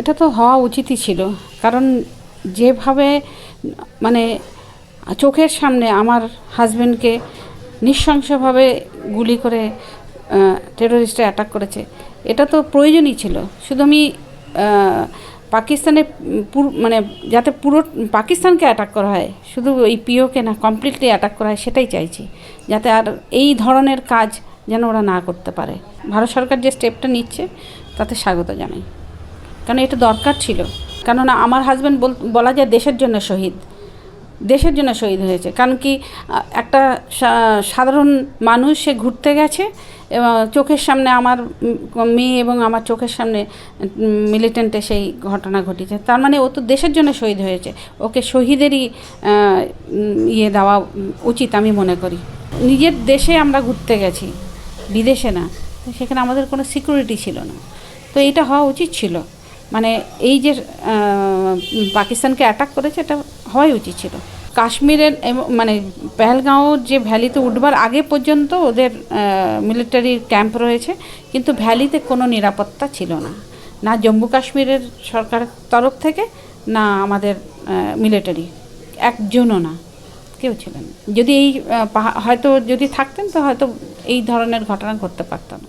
এটা তো হওয়া উচিতই ছিল। কারণ যেভাবে মানে চোখের সামনে আমার হাজব্যান্ডকে নৃশংসভাবে গুলি করে টেরোরিস্টে অ্যাটাক করেছে, এটা তো প্রয়োজনই ছিল। শুধু আমি পাকিস্তানের পুরো মানে যাতে পুরো পাকিস্তানকে অ্যাটাক করা হয়, শুধু ওই পিওকে না কমপ্লিটলি অ্যাটাক করা হয়, সেটাই চাইছি। যাতে আর এই ধরনের কাজ যেন ওরা না করতে পারে। ভারত সরকার যে স্টেপটা নিচ্ছে, তাতে স্বাগত জানাই। কারণ এটা দরকার ছিল। কেননা আমার হাজব্যান্ড বলা যায় দেশের জন্য শহীদ। দেশের জন্য শহীদ হয়েছে। কারণ কি একটা সাধারণ মানুষ সে ঘুরতে গেছে, এবং চোখের সামনে আমার মেয়ে এবং আমার চোখের সামনে মিলিটেন্টে সেই ঘটনা ঘটেছে। তার মানে ও তো দেশের জন্য শহীদ হয়েছে। ওকে শহীদেরই ইয়ে দেওয়া উচিত আমি মনে করি। নিজের দেশে আমরা ঘুরতে গেছি, বিদেশে না। সেখানে আমাদের কোনো সিকিউরিটি ছিল না। তো এটা হওয়া উচিত ছিল। মানে এই যে পাকিস্তানকে অ্যাটাক করেছে, এটা হওয়াই উচিত ছিল। কাশ্মীরের মানে পেহেলগাঁও যে ভ্যালিতে উঠবার আগে পর্যন্ত ওদের মিলিটারি ক্যাম্প রয়েছে, কিন্তু ভ্যালিতে কোনো নিরাপত্তা ছিল না। না জম্মু কাশ্মীরের সরকারের তরফ থেকে, না আমাদের মিলিটারি একজনও না। কেউ ছিলেন যদি এই হয়তো যদি থাকতেন, তো হয়তো এই ধরনের ঘটনা ঘটতে পারত না।